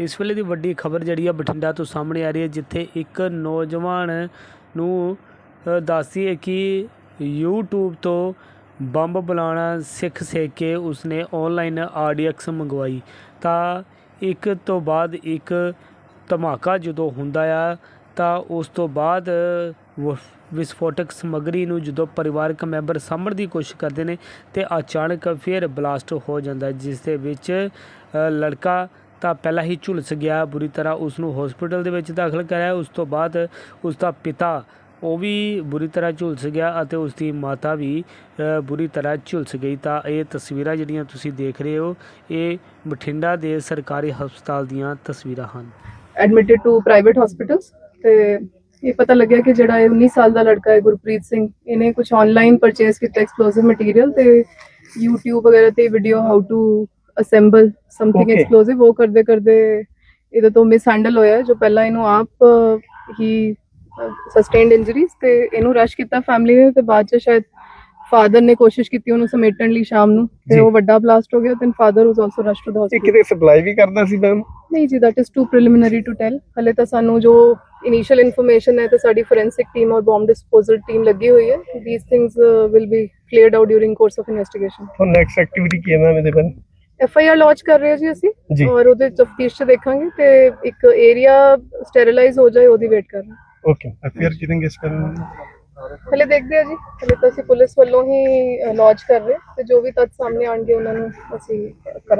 ਇਸ ਵੇਲੇ ਦੀ ਵੱਡੀ ਖਬਰ ਜਿਹੜੀ ਆ ਬਠਿੰਡਾ ਤੋਂ ਸਾਹਮਣੇ ਆ ਰਹੀ ਹੈ, ਜਿੱਥੇ ਇੱਕ ਨੌਜਵਾਨ ਨੂੰ ਦੱਸਦੀ ਹੈ ਕਿ YouTube ਤੋਂ ਬੰਬ ਬਣਾਉਣਾ ਸਿੱਖ ਸਿੱਖ ਕੇ ਉਸਨੇ ਆਨਲਾਈਨ ਆਰਡੀਐਕਸ ਮੰਗਵਾਈ। ਤਾਂ ਇੱਕ ਤੋਂ ਬਾਅਦ ਇੱਕ ਧਮਾਕਾ ਜਦੋਂ ਹੁੰਦਾ ਆ, ਤਾਂ ਉਸ ਤੋਂ ਬਾਅਦ ਵਿਸਫੋਟਕ ਸਮੱਗਰੀ ਨੂੰ ਜਦੋਂ ਪਰਿਵਾਰਕ ਮੈਂਬਰ ਸਾਂਭਣ ਦੀ ਕੋਸ਼ਿਸ਼ ਕਰਦੇ ਨੇ, ਤੇ ਅਚਾਨਕ ਫਿਰ ਬਲਾਸਟ ਹੋ ਜਾਂਦਾ ਜਿਸ ਦੇ ਵਿੱਚ ਲੜਕਾ ਤਾਂ ਪਹਿਲਾਂ ਹੀ ਝੁਲਸ ਗਿਆ। ਬੁਰੀ ਤਰ੍ਹਾਂ ਉਸ ਨੂੰ ਹਸਪੀਟਲ ਦੇ ਵਿੱਚ ਦਾਖਲ ਕਰਾਇਆ। ਉਸ ਤੋਂ ਬਾਅਦ ਉਸ ਦਾ ਪਿਤਾ ਉਹ ਵੀ ਬੁਰੀ ਤਰ੍ਹਾਂ ਝੁਲਸ ਗਿਆ ਅਤੇ ਉਸ ਦੀ ਮਾਤਾ ਵੀ ਬੁਰੀ ਤਰ੍ਹਾਂ ਝੁਲਸ ਗਈ। ਤਾਂ ਇਹ ਤਸਵੀਰਾਂ ਜਿਹੜੀਆਂ ਤੁਸੀਂ ਦੇਖ ਰਹੇ ਹੋ, ਇਹ ਬਠਿੰਡਾ ਦੇ ਸਰਕਾਰੀ ਹਸਪਤਾਲ ਦੀਆਂ ਤਸਵੀਰਾਂ ਹਨ। ਐਡਮਿਟਡ ਟੂ ਪ੍ਰਾਈਵੇਟ ਹਸਪੀਟਲਸ ਤੇ ਇਹ ਪਤਾ ਲੱਗਿਆ ਕਿ ਜਿਹੜਾ ਇਹ 19 ਸਾਲ ਦਾ ਲੜਕਾ ਹੈ, ਗੁਰਪ੍ਰੀਤ ਸਿੰਘ, ਇਹਨੇ ਕੁਝ ਆਨਲਾਈਨ ਪਰਚੇਸ ਕੀਤਾ ਐਕਸਪਲੋਸਿਵ ਮਟੀਰੀਅਲ ਤੇ YouTube ਵਗੈਰਾ ਤੇ video how to assemble something Okay. Explosive ਉਹ ਕਰਦੇ ਕਰਦੇ ਇਹਦੇ ਤੋਂ ਮਿਸ ਹੈਂਡਲ ਹੋਇਆ ਜੋ ਪਹਿਲਾਂ ਇਹਨੂੰ ਆਪ ਹੀ ਸਸਟੇਨਡ ਇੰਜਰੀਜ਼ ਤੇ ਇਹਨੂੰ ਰਸ਼ ਕੀਤਾ ਫੈਮਿਲੀ ਨੇ ਤੇ ਬਾਅਦ ਚ ਸ਼ਾਇਦ ਫਾਦਰ ਨੇ ਕੋਸ਼ਿਸ਼ ਕੀਤੀ ਉਹਨੂੰ ਸਮੇਟਣ ਲਈ ਸ਼ਾਮ ਨੂੰ ਤੇ ਜੀ। ਉਹ ਵੱਡਾ ਬਲਾਸਟ ਹੋ ਗਿਆ ਤੇ father was also rush to the ਇਹ ਹਸਪੀਟਲ ਕਿਤੇ ਸਪਲਾਈ ਵੀ ਕਰਦਾ ਸੀ ਮੈਮ ਨਹੀਂ ਜੀ that is too preliminary to tell. ਹਲੇ ਤਾਂ ਸਾਨੂੰ ਜੋ ਇਨੀਸ਼ੀਅਲ ਇਨਫੋਰਮੇਸ਼ਨ ਹੈ ਤਾਂ ਸਾਡੀ ਫੋਰੈਂਸਿਕ ਟੀਮ ਔਰ ਬੰਬ ਡਿਸਪੋਜ਼ਲ ਟੀਮ ਲੱਗੀ ਹੋਈ ਹੈ things uh, will be cleared out during course of investigation. ਹੁਣ ਨੈਕਸਟ ਐਕਟੀਵਿਟੀ ਕੀ ਹੈ ਮੈਮ ਇਹਦੇ ਬਾਰੇ? ਐਫ ਆਈ ਆਰ ਲਾਂਚ ਕਰ ਰਹੇ ਹਾਂ ਜੀ ਅਸੀਂ ਔਰ ਉਹਦੇ ਤਫਤੀਸ਼ ਚ ਦੇਖਾਂਗੇ ਤੇ ਇੱਕ ਏਰੀਆ ਸਟੈਰੀਲਾਈਜ਼ ਹੋ ਜਾਏ ਉਹਦੀ ਵੇਟ ਕਰ ਰਹੇ ਓਕੇ ਫਿਰ ਕਿਦਾਂ ਇਸ ਪਰ ਹਲੇ ਦੇਖਦੇ ਹਾਂ ਜੀ। ਹਲੇ ਤਾਂ ਅਸੀਂ ਪੁਲਿਸ ਵੱਲੋਂ ਹੀ ਲਾਂਚ ਕਰ ਰਹੇ ਤੇ ਜੋ ਵੀ ਤੱਥ ਸਾਹਮਣੇ ਆਣਗੇ ਉਹਨਾਂ ਨੂੰ ਅਸੀਂ ਕਰਾਂਗੇ।